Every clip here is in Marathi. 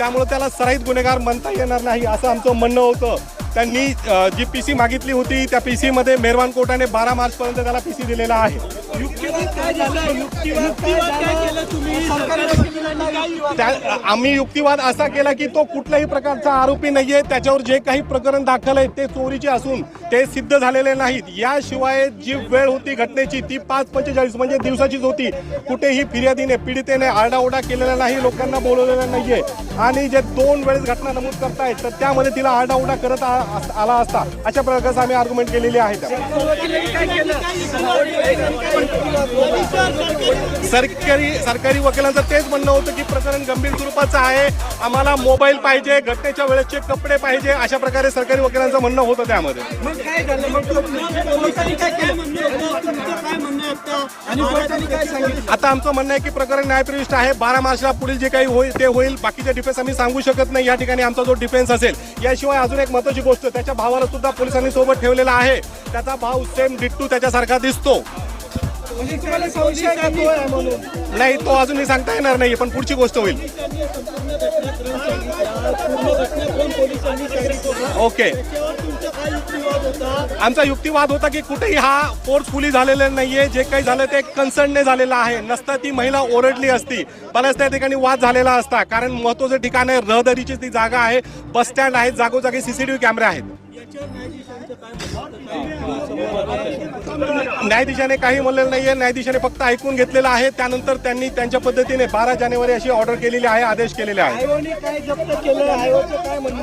त्यामुळे त्याला सराईत गुन्हेगार म्हणता येणार नाही असं आमचं म्हणणं होतं. त्यांनी जी पी सी मागितली होती त्या पी सीमध्ये मेहरवान कोर्टाने बारा मार्चपर्यंत त्याला पी सी दिलेला आहे. आम्ही युक्तिवाद असा केला की तो कुठल्याही प्रकारचा आरोपी नाहीये. त्याच्यावर जे काही प्रकरण दाखल आहे ते चोरीचे असून ते सिद्ध झालेले नाहीत. याशिवाय जी वेळ होती घटनेची ती पाच पंचेचाळीस म्हणजे दिवसाचीच होती. कुठेही फिर्यादीने पीडितेने आरडाओरडा केलेला नाही लोकांना बोलवलेलं नाहीये. आणि जे दोन वेळेस घटना नमूद करतायत तर त्यामध्ये तिला आरडाओरडा करत आला असता. अशा प्रकारचं आम्ही आर्ग्युमेंट केलेली आहे. सरकारी सरकारी वकिलांचं तेच म्हणणं होतं की प्रकरण गंभीर स्वरूपाचं आहे. आम्हाला मोबाईल पाहिजे घटनेच्या वेळेचे कपडे पाहिजे अशा प्रकारे सरकारी वकिलांचं म्हणणं होतं त्यामध्ये. आता? आमचं म्हणणं आहे की प्रकरण न्यायप्रविष्ट आहे. बारा मार्चला पुढील जे काही होईल ते होईल. बाकीचे डिफेन्स आम्ही सांगू शकत नाही. या ठिकाणी आमचा जो डिफेन्स असेल याशिवाय अजून एक महत्वाची गोष्ट त्याच्या भावाला सुद्धा पोलिसांनी सोबत ठेवलेला आहे. त्याचा भाव सेम डिट्टू त्याच्यासारखा दिसतो. म्हणजे तुम्हाला संशय का तो आहे म्हणून? नाही तो अजूनही सांगता येणार नाही पण पुढची गोष्ट होईल. ओके. आमचा युक्तिवाद होता की कुठेही हा फोर्सफुली झालेला नाहीये जे काही झालं ते कन्सर्नने झालेलं आहे. नसता ती महिला ओरडली असती. बऱ्याच त्या ठिकाणी वाद झालेला असता. कारण महत्वाचं ठिकाण आहे रहदारीची ती जागा आहे. बस स्टँड आहे जागोजागी सीसीटीव्ही कॅमेरे आहेत. काही म्हणलेलं नाहीये. न्यायाधीशाने फक्त ऐकून घेतलेलं आहे. त्यानंतर त्यांनी त्यांच्या पद्धतीने बारा जानेवारी अशी ऑर्डर केलेली आहे आदेश केलेले आहे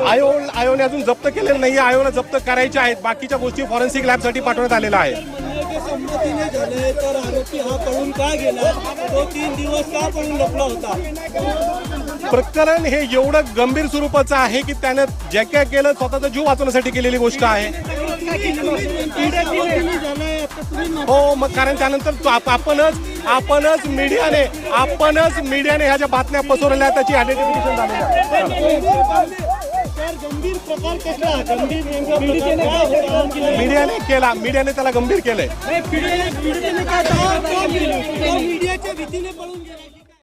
आयोग आयोने अजून जप्त केलेलं नाहीये. आयोला जप्त करायच्या आहेत. बाकीच्या गोष्टी फॉरेन्सिक लॅबसाठी पाठवण्यात आलेल्या आहेत. म्हणणं संमतीने झाले तर आरोपी हा पळून का गेला? तो तीन दिवस का पळून लपला होता? प्रकरण हे एवढं गंभीर स्वरूपाचं आहे की त्यानं जे काय केलं स्वतःचा जीव वाचवण्यासाठी केलेली गोष्ट आहे. हो मग कारण त्यानंतर आपणच आपणच मीडियाने आपणच मीडियाने ह्या ज्या बातम्या पसरवल्या त्याची आयडेंटिफिकेशन झालेली आहे. केला? मीडियाने केला मीडियाने त्याला गंभीर केलंय. मीडियाच्या भीतीने पळून गेला